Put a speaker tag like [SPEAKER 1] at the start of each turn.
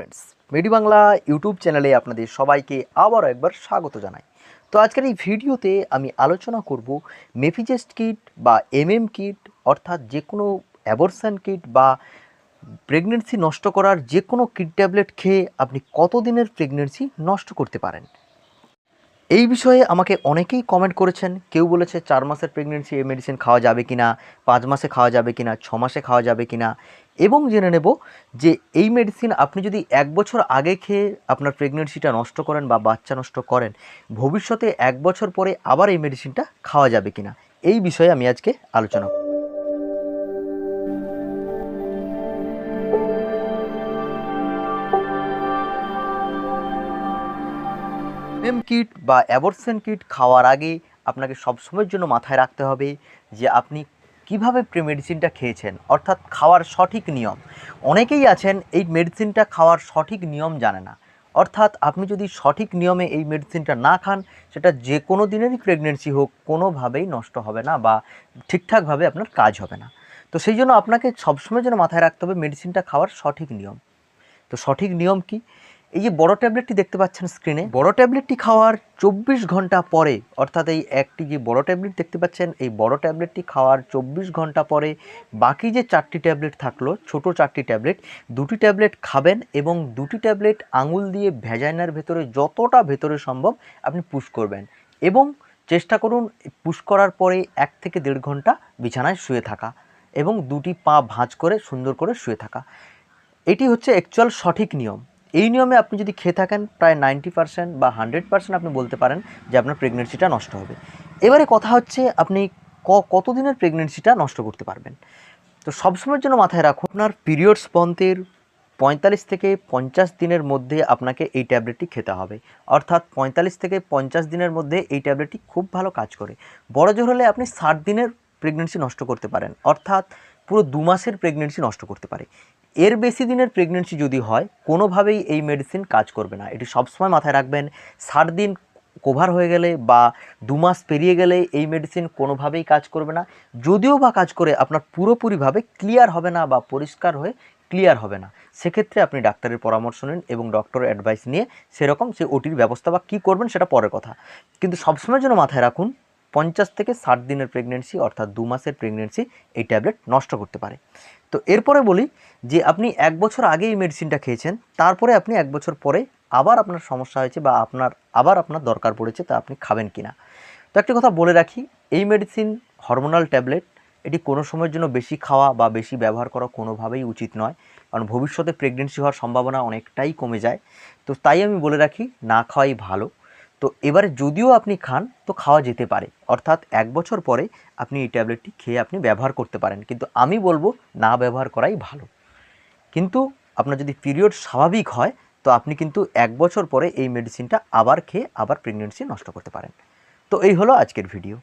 [SPEAKER 1] Friends মেডি Bangla YouTube চ্যানেলে আপনাদের সবাইকে আবারও একবার স্বাগত জানাই। তো আজকের এই ভিডিওতে আমি আলোচনা করব মেফিজেস্ট কিট বা এমএম কিট অর্থাৎ যে কোনো অ্যাবরশান কিট বা প্রেগনেন্সি নষ্ট করার যে কোনো কিট ট্যাবলেট খেয়ে আপনি কতদিনের প্রেগনেন্সি নষ্ট করতে পারেন। এই বিষয়ে আমাকে অনেকেই কমেন্ট করেছেন কেউ বলেছে চার মাসের প্রেগনেন্সি এই মেডিসিন খাওয়া যাবে কি না পাঁচ মাসে খাওয়া যাবে কি না ছ মাসে খাওয়া যাবে কি না এবং জেনে নেব যে এই মেডিসিন আপনি যদি এক বছর আগে খেয়ে আপনার প্রেগনেন্সিটা নষ্ট করেন বা বাচ্চা নষ্ট করেন, ভবিষ্যতে এক বছর পরে আবার এই মেডিসিনটা খাওয়া যাবে কি না এই বিষয়ে আমি আজকে আলোচনা করব। এম কিট বা অ্যাবরসেন কিট খাওয়ার আগে আপনাকে সবসময়ের জন্য মাথায় রাখতে হবে যে আপনি কীভাবে প্রি মেডিসিনটা খেয়েছেন, অর্থাৎ খাওয়ার সঠিক নিয়ম। অনেকেই আছেন এই মেডিসিনটা খাওয়ার সঠিক নিয়ম জানে না। অর্থাৎ আপনি যদি সঠিক নিয়মে এই মেডিসিনটা না খান, সেটা যে কোনো দিনেরই প্রেগনেন্সি হোক, কোনোভাবেই নষ্ট হবে না বা ঠিকঠাকভাবে আপনার কাজ হবে না। তো সেই জন্য আপনাকে সবসময় যেন মাথায় রাখতে হবে মেডিসিনটা খাওয়ার সঠিক নিয়ম। তো সঠিক নিয়ম কি? এই যে বড় ট্যাবলেটটি দেখতে পাচ্ছেন স্ক্রিনে বড় ট্যাবলেটটি খাওয়ার চব্বিশ ঘণ্টা পরে, অর্থাৎ এই একটি যে বড় ট্যাবলেট দেখতে পাচ্ছেন, এই বড় ট্যাবলেটটি খাওয়ার চব্বিশ ঘণ্টা পরে বাকি যে চারটি ট্যাবলেট থাকল, ছোট চারটি ট্যাবলেট, দুটি ট্যাবলেট খাবেন এবং দুটি ট্যাবলেট আঙুল দিয়ে ভেজাইনার ভেতরে যতটা ভেতরে সম্ভব আপনি পুশ করবেন এবং চেষ্টা করুন পুশ করার পরে এক থেকে দেড় ঘণ্টা বিছানায় শুয়ে থাকা এবং দুটি পা ভাঁজ করে সুন্দর করে শুয়ে থাকা। এটি হচ্ছে অ্যাকচুয়াল সঠিক নিয়ম। এই নিয়মে আপনি যদি খেয়ে থাকেন, প্রায় নাইনটি পার্সেন্ট বা হান্ড্রেড পার্সেন্ট আপনি বলতে পারেন যে আপনার প্রেগনেন্সিটা নষ্ট হবে। এবারে কথা হচ্ছে আপনি ক, কতদিনের প্রেগনেন্সিটা নষ্ট করতে পারবেন? তো সবসময়ের জন্য মাথায় রাখুন, আপনার পিরিয়ডস বন্ধের পঁয়তাল্লিশ থেকে পঞ্চাশ দিনের মধ্যে আপনাকে এই ট্যাবলেটটি খেতে হবে। অর্থাৎ পঁয়তাল্লিশ থেকে পঞ্চাশ দিনের মধ্যে এই ট্যাবলেটটি খুব ভালো কাজ করে। বড় জোর হলে আপনি ষাট দিনের প্রেগনেন্সি নষ্ট করতে পারেন। অর্থাৎ পুরো দু মাসের প্রেগনেন্সি নষ্ট করতে পারে। এর বেশি দিনের প্রেগনেন্সি যদি হয়, কোনোভাবেই এই মেডিসিন কাজ করবে না। এটি সবসময় মাথায় রাখবেন, ষাট দিন কোভার হয়ে গেলে বা দু মাস পেরিয়ে গেলে এই মেডিসিন কোনোভাবেই কাজ করবে না। যদিও বা কাজ করে আপনার পুরোপুরিভাবে ক্লিয়ার হবে না বা পরিষ্কার হয়ে ক্লিয়ার হবে না। সেক্ষেত্রে আপনি ডাক্তারের পরামর্শ নিন এবং ডক্টরের অ্যাডভাইস নিয়ে সেরকম সে ওটির ব্যবস্থা বা কী করবেন সেটা পরের কথা। কিন্তু সবসময়ের জন্য মাথায় রাখুন পঞ্চাশ থেকে ষাট দিনের প্রেগনেন্সি অর্থাৎ দু মাসের প্রেগনেন্সি এই ট্যাবলেট নষ্ট করতে পারে। তো এরপরে বলি যে আপনি এক বছর আগে এই মেডিসিনটা খেয়েছেন, তারপরে আপনি এক বছর পরে আবার আপনার সমস্যা হয়েছে বা আপনার, আবার আপনার দরকার পড়েছে, তা আপনি খাবেন কি না তো একটি কথা বলে রাখি, এই মেডিসিন হরমোনাল ট্যাবলেট এটি কোনো সময়ের জন্য বেশি খাওয়া বা বেশি ব্যবহার করা কোনোভাবেই উচিত নয়, কারণ ভবিষ্যতে প্রেগনেন্সি হওয়ার সম্ভাবনা অনেকটাই কমে যায়। তো তাই আমি বলে রাখি, না খাওয়াই ভালো। তো এবার যদিও আপনি খান, তো খাওয়া যেতে পারে। অর্থাৎ এক বছর পরে আপনি এই ট্যাবলেটটি খেয়ে আপনি ব্যবহার করতে পারেন। কিন্তু আমি বলব, না ব্যবহার করাই ভালো। কিন্তু আপনার যদি পিরিয়ড স্বাভাবিক হয়, তো আপনি কিন্তু এক বছর পরে এই মেডিসিনটা আবার খেয়ে আবার প্রেগনেন্সি নষ্ট করতে পারেন। তো এই হলো আজকের ভিডিও